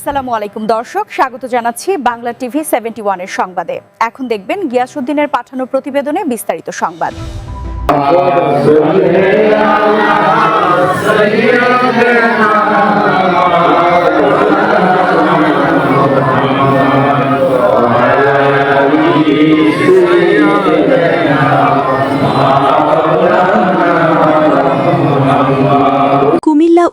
আসসালামু আলাইকুম, দর্শক। স্বাগত জানাচ্ছি বাংলা টিভি সেভেন্টি ওয়ানের সংবাদে। এখন দেখবেন গিয়াসুদ্দিনের পাঠানো প্রতিবেদনে বিস্তারিত সংবাদ। কুমিল্লা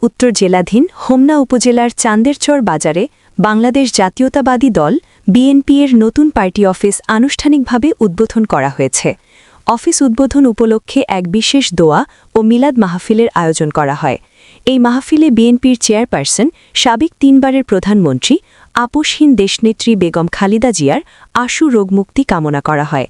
উত্তর জেলাধীন হোমনা উপজেলার চান্দেরচর বাজারে বাংলাদেশ জাতীয়তাবাদী দল বিএনপি এর নতুন পার্টি অফিস আনুষ্ঠানিকভাবে উদ্বোধন করা হয়েছে। অফিস উদ্বোধন উপলক্ষে এক বিশেষ দোয়া ও মিলাদ মাহফিলের আয়োজন করা হয়। এই মাহফিলে বিএনপির চেয়ারপারসন সাবেক তিনবারের প্রধানমন্ত্রী আপোষহীন দেশনেত্রী বেগম খালিদা জিয়ার আশু রোগমুক্তি কামনা করা হয়।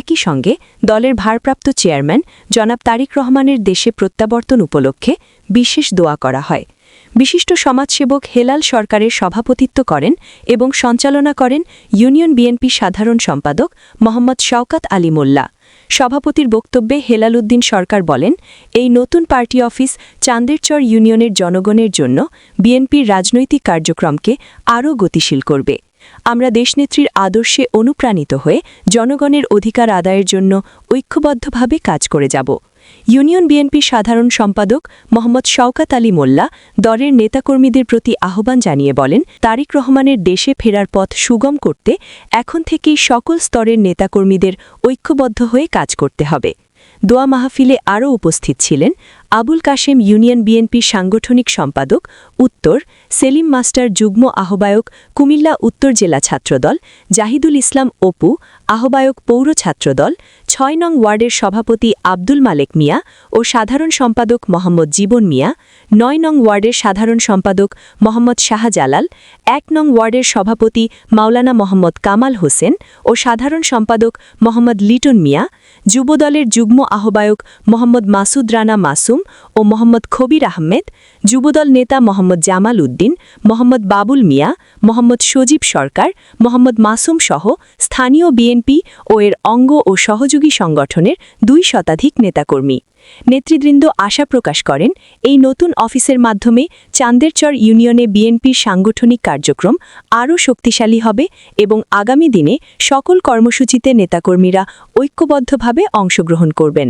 একই সঙ্গে দলের ভারপ্রাপ্ত চেয়ারম্যান জনাব তারিক রহমানের দেশে প্রত্যাবর্তন উপলক্ষে বিশেষ দোয়া করা হয়। বিশিষ্ট সমাজসেবক হেলাল সরকারের সভাপতিত্ব করেন এবং সঞ্চালনা করেন ইউনিয়ন বিএনপি সাধারণ সম্পাদক মোহাম্মদ শওকাত আলী মোল্লা। সভাপতির বক্তব্যে হেলাল উদ্দিন সরকার বলেন, এই নতুন পার্টি অফিস চান্দেরচর ইউনিয়নের জনগণের জন্য বিএনপির রাজনৈতিক কার্যক্রমকে আরও গতিশীল করবে। আমরা দেশনেত্রীর আদর্শে অনুপ্রাণিত হয়ে জনগণের অধিকার আদায়ের জন্য ঐক্যবদ্ধভাবে কাজ করে যাব। ইউনিয়ন বিএনপি সাধারণ সম্পাদক মোহাম্মদ শওকাত আলী মোল্লা দলের নেতাকর্মীদের প্রতি আহ্বান জানিয়ে বলেন, তারিক রহমানের দেশে ফেরার পথ সুগম করতে এখন থেকেই সকল স্তরের নেতাকর্মীদের ঐক্যবদ্ধ হয়ে কাজ করতে হবে। দোয়া মাহফিলে আরও উপস্থিত ছিলেন আবুল কাশেম ইউনিয়ন বিএনপির সাংগঠনিক সম্পাদক, উত্তর, সেলিম মাস্টার যুগ্ম আহ্বায়ক, কুমিল্লা উত্তর জেলা ছাত্রদল, জাহিদুল ইসলাম অপু, আহ্বায়ক পৌর ছাত্রদল, ছয় নং ওয়ার্ডের সভাপতি আব্দুল মালেক মিয়া ও সাধারণ সম্পাদক মোহাম্মদ জীবন মিয়া, নয় নং ওয়ার্ডের সাধারণ সম্পাদক মোহাম্মদ শাহজালাল, এক নং ওয়ার্ডের সভাপতি মাওলানা মোহাম্মদ কামাল হোসেন ও সাধারণ সম্পাদক মোহাম্মদ লিটন মিয়া, যুবদলের যুগ্ম আহ্বায়ক মোহাম্মদ মাসুদ রানা মাসুম ও মোহাম্মদ খবির আহমেদ, যুবদল নেতা মোহাম্মদ জামাল উদ্দিন, মোহাম্মদ বাবুল মিয়া, মোহাম্মদ সজীব সরকার, মোহাম্মদ মাসুম সহ স্থানীয় বিএনপি ও এর অঙ্গ ও সহযোগী সংগঠনের দুই শতাধিক নেতাকর্মী। নেতৃবৃন্দ আশা প্রকাশ করেন, এই নতুন অফিসের মাধ্যমে চান্দেরচর ইউনিয়নে বিএনপির সাংগঠনিক কার্যক্রম আরও শক্তিশালী হবে এবং আগামী দিনে সকল কর্মসূচিতে নেতাকর্মীরা ঐক্যবদ্ধভাবে অংশগ্রহণ করবেন।